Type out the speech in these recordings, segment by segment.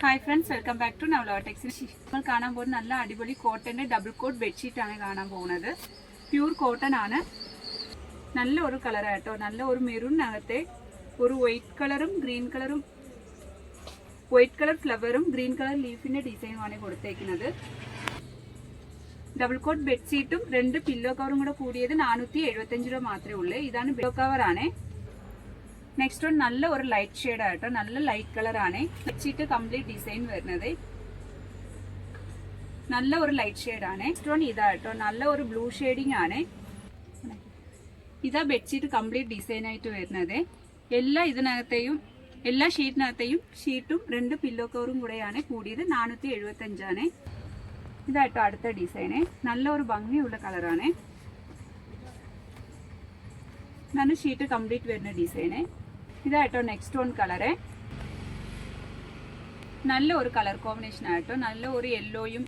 Hi friends welcome back to Navalotex നമ്മൾ കാണാൻ പോകുന്ന നല്ല അടിപൊളി കോട്ടന്റെ ഡബിൾ കോട്ട് ബെഡ്ഷീറ്റ് ആണ് കാണാൻ പോകുന്നത്. പ്യൂർ കോട്ടൺ ആണ്. നല്ല ഒരു കളറായിട്ടോ നല്ല ഒരു മെറൂണിനകത്തെ ഒരു വൈറ്റ് കളറും ഗ്രീൻ കളറും വൈറ്റ് കളർ ഫ്ലവറും ഗ്രീൻ കളർ ലീഫിന്റെ ഡിസൈനുമാണ് കൊടുത്തേക്കുന്നത്. ഡബിൾ കോട്ട് ബെഡ്ഷീറ്റും രണ്ട് പില്ലോ കവറും കൂടെ കൂടിയത് നാനൂറ്റി രൂപ മാത്രമേ ഉള്ളൂ. ഇതാണ് പില്ലോ കവർ ആണ്. നെക്സ്റ്റ് വൺ നല്ല ഒരു ലൈറ്റ് ഷെയ്ഡ് ആയിട്ട് നല്ല ലൈറ്റ് ആണ്. ബെഡ്ഷീറ്റ് കംപ്ലീറ്റ് ഡിസൈൻ വരുന്നത്. നല്ല ഒരു ലൈറ്റ് ഷെയ്ഡ് ആണ്. നെക്സ്റ്റ് വൺ ഇതായിട്ടോ നല്ല ഒരു ബ്ലൂ ഷെയ്ഡിങ് ആണ്. ഇതാ ബെഡ്ഷീറ്റ് കംപ്ലീറ്റ് ഡിസൈൻ ആയിട്ട് വരുന്നത്. എല്ലാ ഇതിനകത്തെയും എല്ലാ ഷീറ്റിനകത്തെയും ഷീറ്റും രണ്ട് പില്ലോ കവറും കൂടെയാണ് കൂടിയത്. നാനൂറ്റി എഴുപത്തി അഞ്ചാണ് ഇതാട്ടോ അടുത്ത ഡിസൈന് നല്ല ഒരു ഭംഗിയുള്ള കളറാണ് നല്ല ഷീറ്റ് കംപ്ലീറ്റ് വരുന്ന ഡിസൈന് ഇതായിട്ടോ നെക്സ്റ്റ് വൺ കളറ് നല്ല ഒരു കളർ കോമ്പിനേഷൻ ആയിട്ടോ. നല്ല ഒരു യെല്ലോയും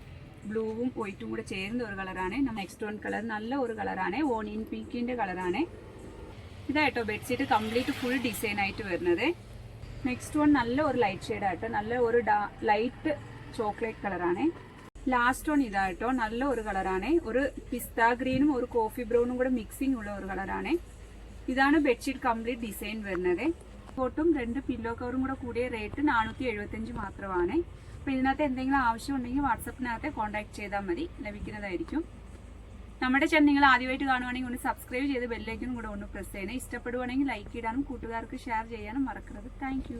ബ്ലൂവും വൈറ്റും കൂടെ ചേരുന്ന ഒരു കളറാണ് നെക്സ്റ്റ് വൺ കളർ നല്ല ഒരു കളറാണ് ഓണിയൻ പിങ്കിന്റെ കളറാണ് ഇതായിട്ടോ ബെഡ്ഷീറ്റ് കംപ്ലീറ്റ് ഫുൾ ഡിസൈൻ ആയിട്ട് വരുന്നത്. നെക്സ്റ്റ് വൺ നല്ല ഒരു ലൈറ്റ് ഷെയ്ഡ് ആയിട്ടോ നല്ല ഒരു ലൈറ്റ് ചോക്ലേറ്റ് കളറാണ് ലാസ്റ്റ് വൺ ഇതായിട്ടോ. നല്ല ഒരു കളറാണ് ഒരു പിസ്ത ഗ്രീനും ഒരു കോഫി ബ്രൗണും കൂടെ മിക്സിംഗ് ഉള്ള ഒരു കളറാണ് ഇതാണ് ബെഡ്ഷീറ്റ് കംപ്ലീറ്റ് ഡിസൈൻ വരുന്നത്. കോട്ടും രണ്ട് പില്ലോ കവറും കൂടെ കൂടിയ റേറ്റ് നാനൂറ്റി എഴുപത്തഞ്ച് മാത്രമാണ്. അപ്പോൾ ഇതിനകത്ത് എന്തെങ്കിലും ആവശ്യം ഉണ്ടെങ്കിൽ വാട്സപ്പിനകത്ത് കോൺടാക്ട് ചെയ്താൽ മതി. ലഭിക്കുന്നതായിരിക്കും. നമ്മുടെ ചാനൽ നിങ്ങൾ ആദ്യമായിട്ട് കാണുവാണെങ്കിൽ ഒന്ന് സബ്സ്ക്രൈബ് ചെയ്ത് ബെല്ലേക്കും കൂടെ ഒന്ന് പ്രസ് ചെയ്യണേ. ഇഷ്ടപ്പെടുവാണെങ്കിൽ ലൈക്ക് ഇടാനും കൂട്ടുകാർക്ക് ഷെയർ ചെയ്യാനും മറക്കരുത്. താങ്ക്